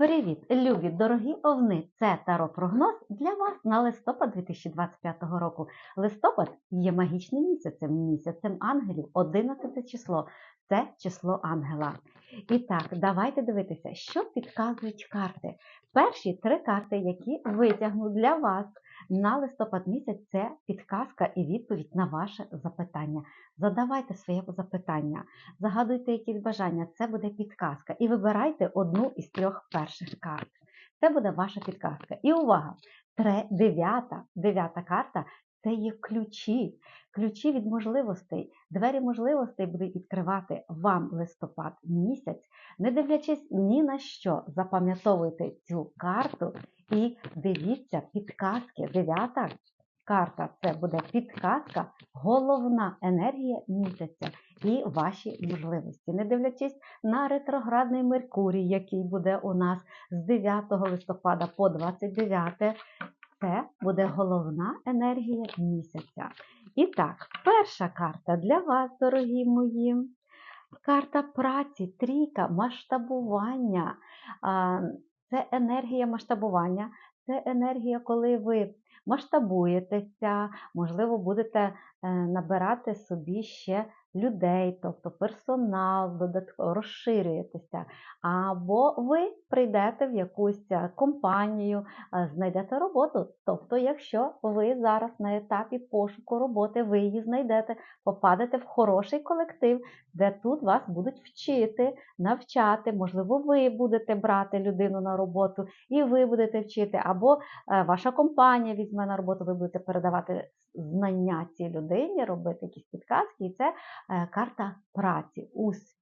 Привіт, любі дорогі овни! Це таро-прогноз для вас на листопад 2025 року. Листопад є магічним місяцем, місяцем ангелів, 11 число. Це число ангела. І так, давайте дивитися, що підказують карти. Перші три карти, які витягну для вас на листопад місяць, це підказка і відповідь на ваше запитання. Задавайте своє запитання, загадуйте якісь бажання, це буде підказка. І вибирайте одну із трьох перших карт. Це буде ваша підказка. І увага! Дев'ята, дев'ята карта це є ключі, ключі від можливостей. Двері можливостей будуть відкривати вам листопад місяць, не дивлячись ні на що, запам'ятовуйте цю карту і дивіться підказки. Дев'ята карта це буде підказка, головна енергія місяця і ваші можливості. Не дивлячись на ретроградний Меркурій, який буде у нас з 9 листопада по 29, це буде головна енергія місяця. І так, перша карта для вас, дорогі мої. Карта праці, трійка, масштабування. Це енергія масштабування, це енергія, коли ви масштабуєтеся, можливо, будете е, набирати собі ще людей, тобто персонал, додатково розширюєтеся. Або ви прийдете в якусь е, компанію, е, знайдете роботу. Тобто, якщо ви зараз на етапі пошуку роботи, ви її знайдете, попадете в хороший колектив, де тут вас будуть вчити, навчати, можливо, ви будете брати людину на роботу, і ви будете вчити, або ваша компанія візьме на роботу, ви будете передавати знання цій людині, робити якісь підказки, і це карта праці,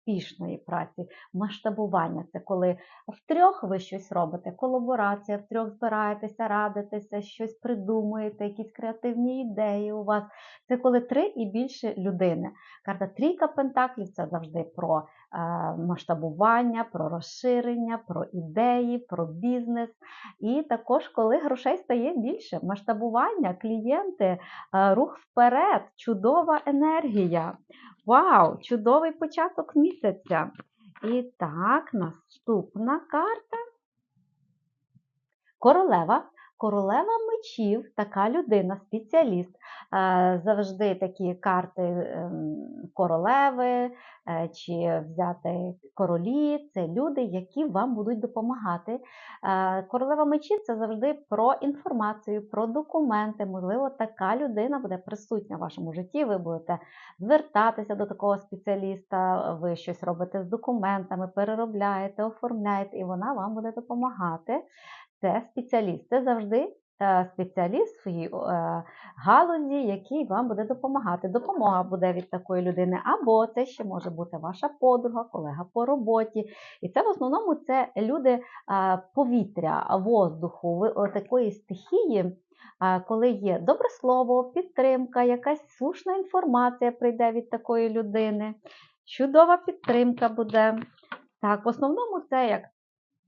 успішної праці, масштабування. Це коли втрьох ви щось робите, колаборація, втрьох збираєтеся, радитеся, щось придумуєте, якісь креативні ідеї у вас. Це коли три і більше людини. Карта трійка пентаклів це завжди про масштабування, про розширення, про ідеї, про бізнес. І також, коли грошей стає більше, масштабування, клієнти, рух вперед, чудова енергія. Вау! Чудовий початок місяця. І так, наступна карта. Королева. Королева мечів, така людина, спеціаліст. Завжди такі карти ем, королеви е, чи взяти королі це люди, які вам будуть допомагати. Королева мечів це завжди про інформацію, про документи. Можливо, така людина буде присутня в вашому житті. Ви будете звертатися до такого спеціаліста, ви щось робите з документами, переробляєте, оформляєте, і вона вам буде допомагати це спеціаліст. Це завжди е, спеціаліст в своїй е, галузі, який вам буде допомагати. Допомога буде від такої людини, або це ще може бути ваша подруга, колега по роботі. І це в основному це люди е, повітря, воздуху, такої стихії. Коли є добре слово, підтримка, якась слушна інформація прийде від такої людини, чудова підтримка буде. Так, в основному це як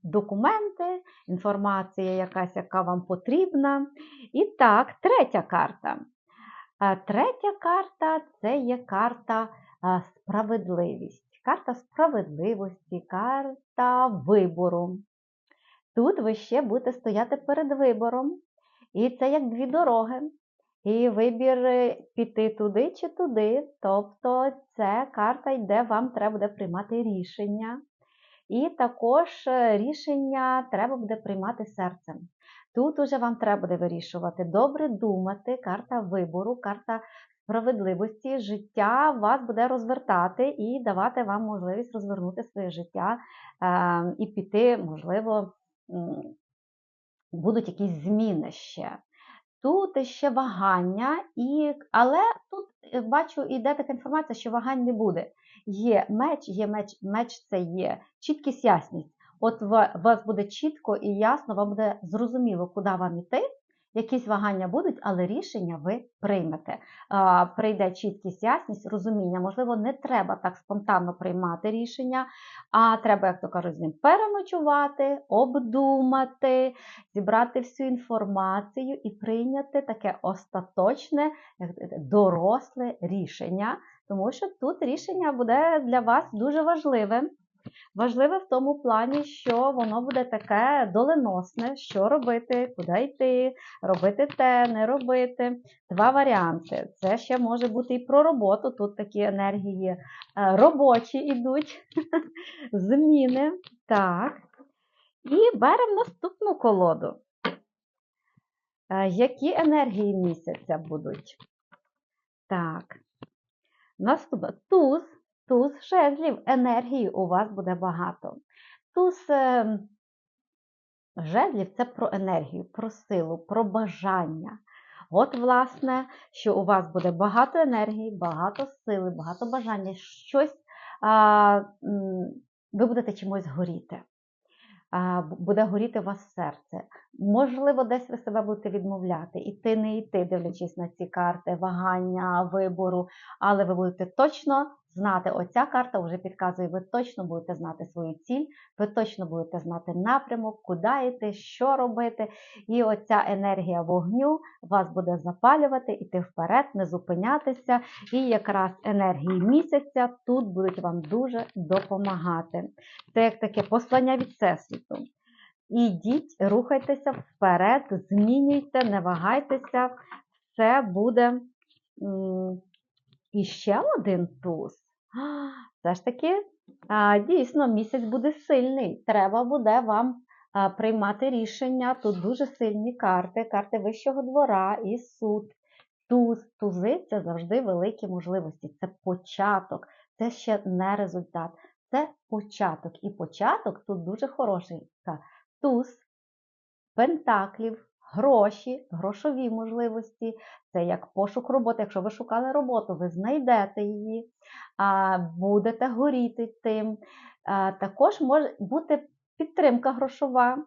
документи, інформація якась, яка вам потрібна. І так, третя карта. Третя карта це є карта справедливість. Карта справедливості, карта вибору. Тут ви ще будете стояти перед вибором. І це як дві дороги. І вибір е, піти туди чи туди. Тобто, це карта йде, вам треба буде приймати рішення. І також е, рішення треба буде приймати серцем. Тут уже вам треба буде вирішувати, добре думати, карта вибору, карта справедливості, життя вас буде розвертати і давати вам можливість розвернути своє життя е, і піти, можливо, будуть якісь зміни ще. Тут ще вагання, і... але тут е, бачу, іде така інформація, що вагань не буде. Є меч, є меч, меч це є чіткість, ясність. От вас буде чітко і ясно, вам буде зрозуміло, куди вам іти. Якісь вагання будуть, але рішення ви приймете. Прийде чіткість, ясність, розуміння. Можливо, не треба так спонтанно приймати рішення, а треба, як то кажуть, з ним переночувати, обдумати, зібрати всю інформацію і прийняти таке остаточне, доросле рішення, тому що тут рішення буде для вас дуже важливе. Важливе в тому плані, що воно буде таке доленосне, що робити, куди йти, робити те, не робити. Два варіанти. Це ще може бути і про роботу. Тут такі енергії е, робочі йдуть, зміни. Так. І беремо наступну колоду. Е, Які енергії місяця будуть? Так. Наступне туз. Туз жезлів. Енергії у вас буде багато. Туз е, жезлів це про енергію, про силу, про бажання. От, власне, що у вас буде багато енергії, багато сили, багато бажання, щось а, ви будете чимось горіти. Буде горіти у вас серце. Можливо, десь ви себе будете відмовляти, іти, не йти, дивлячись на ці карти, вагання, вибору, але ви будете точно знати, оця карта вже підказує, ви точно будете знати свою ціль, ви точно будете знати напрямок, куди йти, що робити. І оця енергія вогню вас буде запалювати, іти вперед, не зупинятися. І якраз енергії місяця тут будуть вам дуже допомагати. Це як таке послання від Всесвіту. Ідіть, рухайтеся вперед, змінюйте, не вагайтеся, це буде і ще один туз. Все ж таки, дійсно, місяць буде сильний. Треба буде вам приймати рішення. Тут дуже сильні карти, карти Вищого двора і суд. Туз, тузи це завжди великі можливості. Це початок, це ще не результат. Це початок. І початок тут дуже хороший. Туз, пентаклів, гроші, грошові можливості. Це як пошук роботи. Якщо ви шукали роботу, ви знайдете її, будете горіти тим. Також може бути підтримка грошова.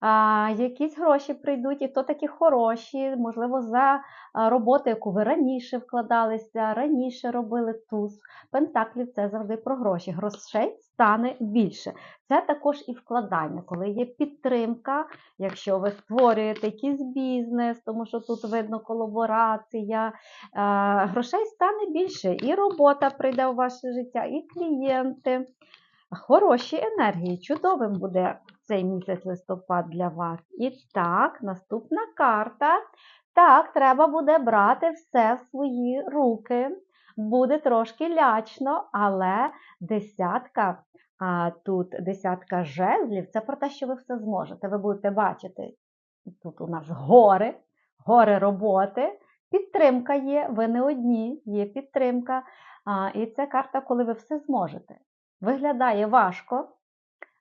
А, якісь гроші прийдуть, і то такі хороші, можливо, за роботу, яку ви раніше вкладалися, раніше робили туз. Пентаклів це завжди про гроші. Грошей стане більше. Це також і вкладання, коли є підтримка, якщо ви створюєте якийсь бізнес, тому що тут видно колаборація, грошей стане більше, і робота прийде у ваше життя, і клієнти. Хороші енергії, чудовим буде цей місяць листопад для вас. І так, наступна карта. Так, треба буде брати все в свої руки. Буде трошки лячно, але десятка, а тут десятка жезлів це про те, що ви все зможете. Ви будете бачити, тут у нас гори, гори роботи. Підтримка є, ви не одні, є підтримка. А, І це карта, коли ви все зможете. Виглядає важко,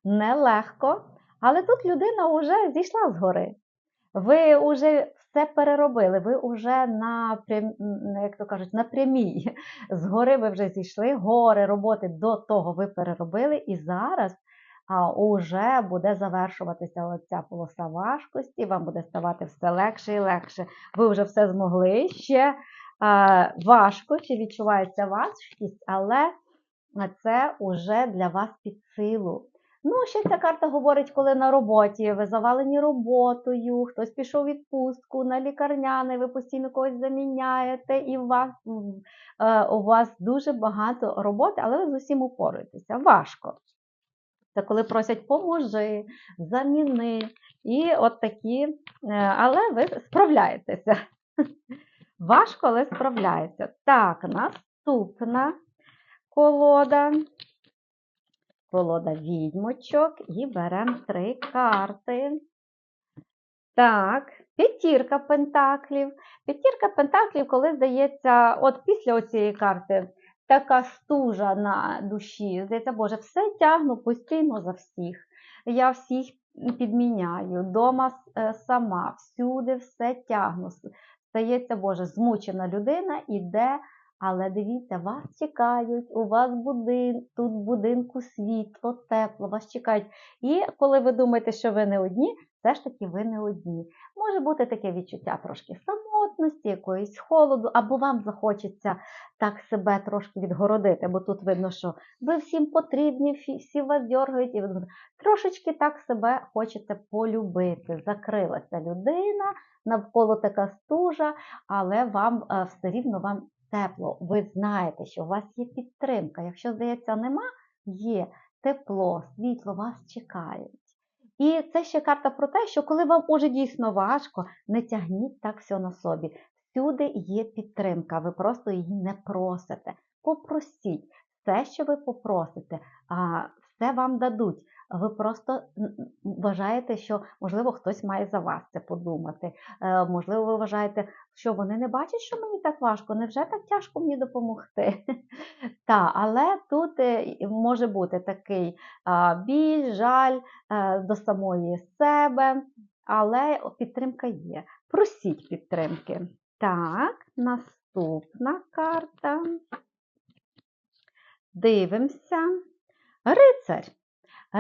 нелегко, але тут людина вже зійшла з гори. Ви вже все переробили, ви вже на як то кажуть, на прямій. З гори ви вже зійшли, гори роботи до того ви переробили, і зараз а, уже буде завершуватися оця полоса важкості, вам буде ставати все легше і легше. Ви вже все змогли. Ще а, важко, чи відчувається важкість, але це вже для вас під силу. Ну, ще ця карта говорить, коли на роботі ви завалені роботою, хтось пішов у відпустку на лікарняне, ви постійно когось заміняєте, і у вас, е, у вас дуже багато роботи, але ви з усім упоруєтеся. Важко. Це коли просять поможи, заміни. І от такі, е, але ви справляєтеся. Важко, але справляється. Так, наступна колода. Колода відьмочок і беремо три карти. Так, п'ятірка пентаклів. П'ятірка пентаклів, коли здається, от після цієї карти така стужа на душі. Здається, Боже, все тягну постійно за всіх. Я всіх підміняю, дома е, сама, всюди все тягну. Здається, Боже, змучена людина іде. Але дивіться, вас чекають, у вас будин, тут будинку світло, тепло, вас чекають. І коли ви думаєте, що ви не одні, все ж таки ви не одні. Може бути таке відчуття трошки самотності, якоїсь холоду, або вам захочеться так себе трошки відгородити, бо тут видно, що ви всім потрібні, всі- вас дергають, і ви трошечки так себе хочеться полюбити. Закрилася людина, навколо така стужа, але вам е, все рівно вам тепло. Ви знаєте, що у вас є підтримка. Якщо, здається, нема, є. тепло, світло вас чекають. І це ще карта про те, що коли вам уже дійсно важко, не тягніть так все на собі. Всюди є підтримка, ви просто її не просите. Попросіть все, що ви попросите, все вам дадуть. Ви просто вважаєте, що можливо хтось має за вас це подумати. Е, Можливо, ви вважаєте, що вони не бачать, що мені так важко, невже так тяжко мені допомогти? Та, але тут е, може бути такий біль, жаль е, до самої себе, але підтримка є. Просіть підтримки. Так, наступна карта. Дивимося. Рицар.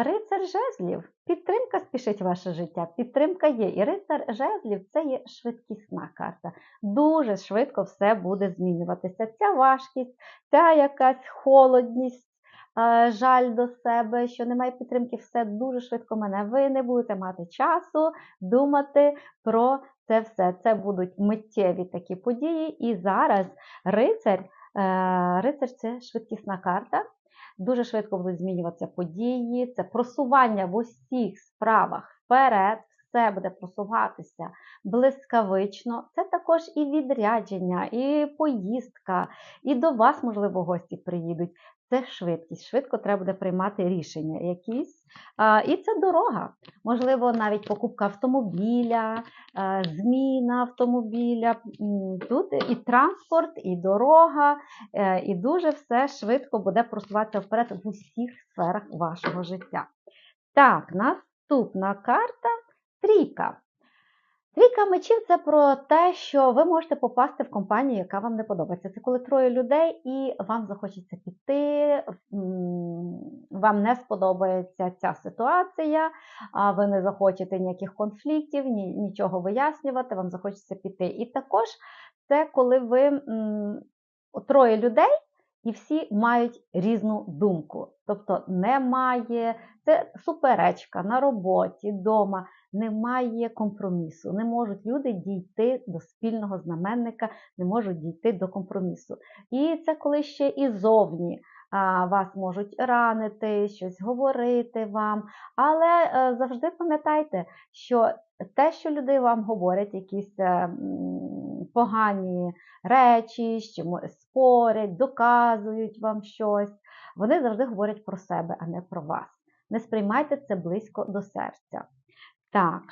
Рицар жезлів. Підтримка спішить ваше життя. Підтримка є. І рицар жезлів це є швидкісна карта. Дуже швидко все буде змінюватися. Ця важкість, ця якась холодність, е, жаль до себе, що немає підтримки, все дуже швидко мене. Ви не будете мати часу думати про це все. Це будуть миттєві такі події. І зараз рицар, е, рицар це швидкісна карта. Дуже швидко будуть змінюватися події, це просування в усіх справах вперед, все буде просуватися блискавично. Це також і відрядження, і поїздка, і до вас, можливо, гості приїдуть. Це швидкість. Швидко треба буде приймати рішення якісь. І це дорога. Можливо, навіть покупка автомобіля, зміна автомобіля. Тут і транспорт, і дорога, е, і дуже все швидко буде просуватися вперед в усіх сферах вашого життя. Так, наступна карта трійка. Трійка мечів це про те, що ви можете попасти в компанію, яка вам не подобається. Це коли троє людей і вам захочеться піти, вам не сподобається ця ситуація, а ви не захочете ніяких конфліктів, нічого вияснювати, вам захочеться піти. І також це коли ви троє людей. І всі мають різну думку. Тобто немає, це суперечка на роботі, вдома, немає компромісу. Не можуть люди дійти до спільного знаменника, не можуть дійти до компромісу. І це коли ще і зовні вас можуть ранити, щось говорити вам. Але е, завжди пам'ятайте, що те, що люди вам говорять, якісь е, погані речі, спорять, доказують вам щось, вони завжди говорять про себе, а не про вас. Не сприймайте це близько до серця. Так,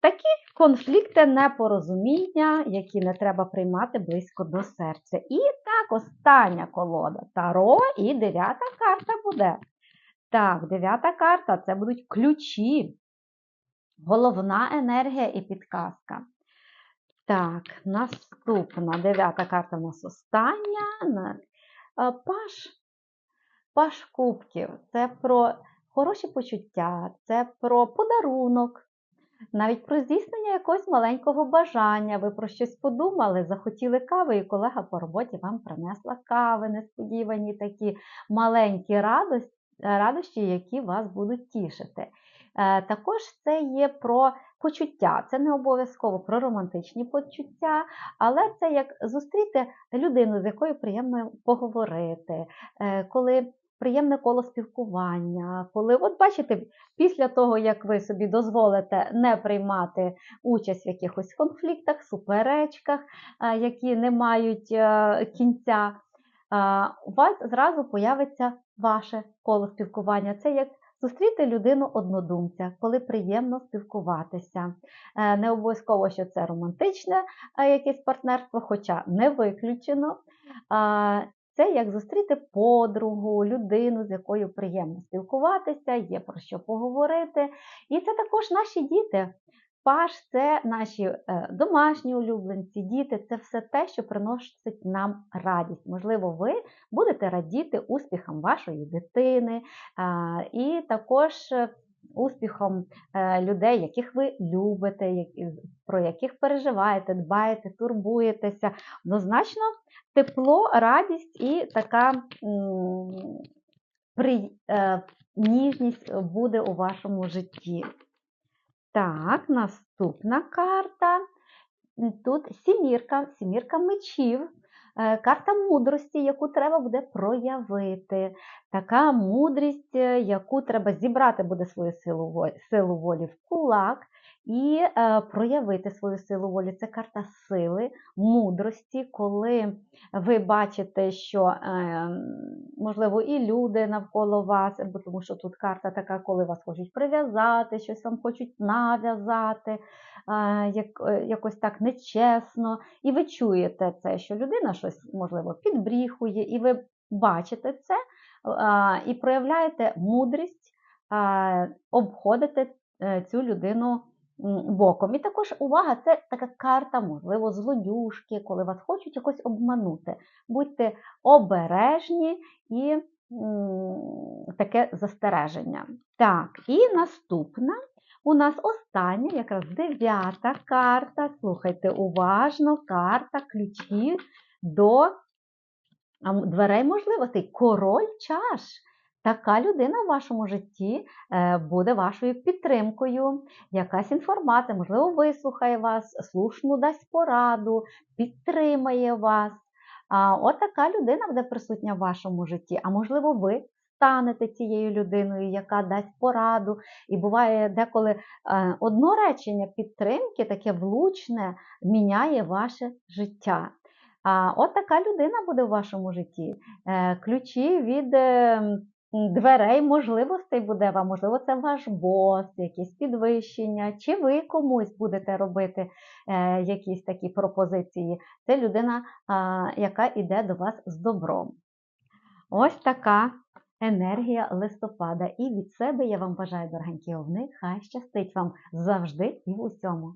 такі конфлікти, непорозуміння, які не треба приймати близько до серця. І так, остання колода Таро і дев'ята карта буде. Так, дев'ята карта це будуть ключі, головна енергія і підказка. Так, наступна дев'ята карта у нас остання. Е, Паш. Паш кубків. Це про хороші почуття, це про подарунок, навіть про здійснення якогось маленького бажання. Ви про щось подумали, захотіли кави, і колега по роботі вам принесла кави, несподівані такі маленькі радощі, які вас будуть тішити. Е, Також це є про почуття. Це не обов'язково про романтичні почуття, але це як зустріти людину, з якою приємно поговорити, е, коли приємне коло спілкування, коли, от бачите, після того, як ви собі дозволите не приймати участь в якихось конфліктах, суперечках, е, які не мають е, кінця, е, у вас зразу появиться ваше коло спілкування. Це як Зустріти людину однодумця, коли приємно спілкуватися. Не обов'язково, що це романтичне якесь партнерство, хоча не виключено. Це як зустріти подругу, людину, з якою приємно спілкуватися, є про що поговорити. І це також наші діти. Паш це наші е, домашні улюбленці, діти це все те, що приносить нам радість. Можливо, ви будете радіти успіхам вашої дитини і також е, успіхом е, людей, яких ви любите, про яких переживаєте, дбаєте, турбуєтеся. Однозначно, тепло, радість і така при, е, ніжність буде у вашому житті. Так, наступна карта. Тут сімірка, сімірка мечів. Е, карта мудрості, яку треба буде проявити. Така мудрість, е, яку треба зібрати буде свою силу волі, силу волі в кулак і е, проявити свою силу волі. Це карта сили, мудрості, коли ви бачите, що, е, можливо, і люди навколо вас, бо тому що тут карта така, коли вас хочуть прив'язати, щось вам хочуть нав'язати, е, як, якось так нечесно. І ви чуєте це, що людина щось, можливо, підбріхує, і ви бачите це і проявляєте мудрість, обходите е, цю людину боком. І також увага, це така карта, можливо, злодюшки, коли вас хочуть якось обманути. Будьте обережні і таке застереження. Так, і наступна. У нас остання, якраз дев'ята карта. Слухайте уважно, карта ключів до дверей можливостей. Король чаш. Така людина в вашому житті е, буде вашою підтримкою, якась інформація, можливо, вислухає вас, слушну дасть пораду, підтримає вас. От така людина буде присутня в вашому житті. А можливо, ви станете цією людиною, яка дасть пораду. І буває деколи е, одно речення підтримки, таке влучне, міняє ваше життя. От така людина буде в вашому житті. Е, Ключі від е, м, дверей можливостей буде вам, можливо, це ваш бос, якісь підвищення, чи ви комусь будете робити е, якісь такі пропозиції. Це людина, яка йде до вас з добром. Ось така енергія листопада. І від себе я вам бажаю, дорогенькі овни, хай щастить вам завжди і в усьому.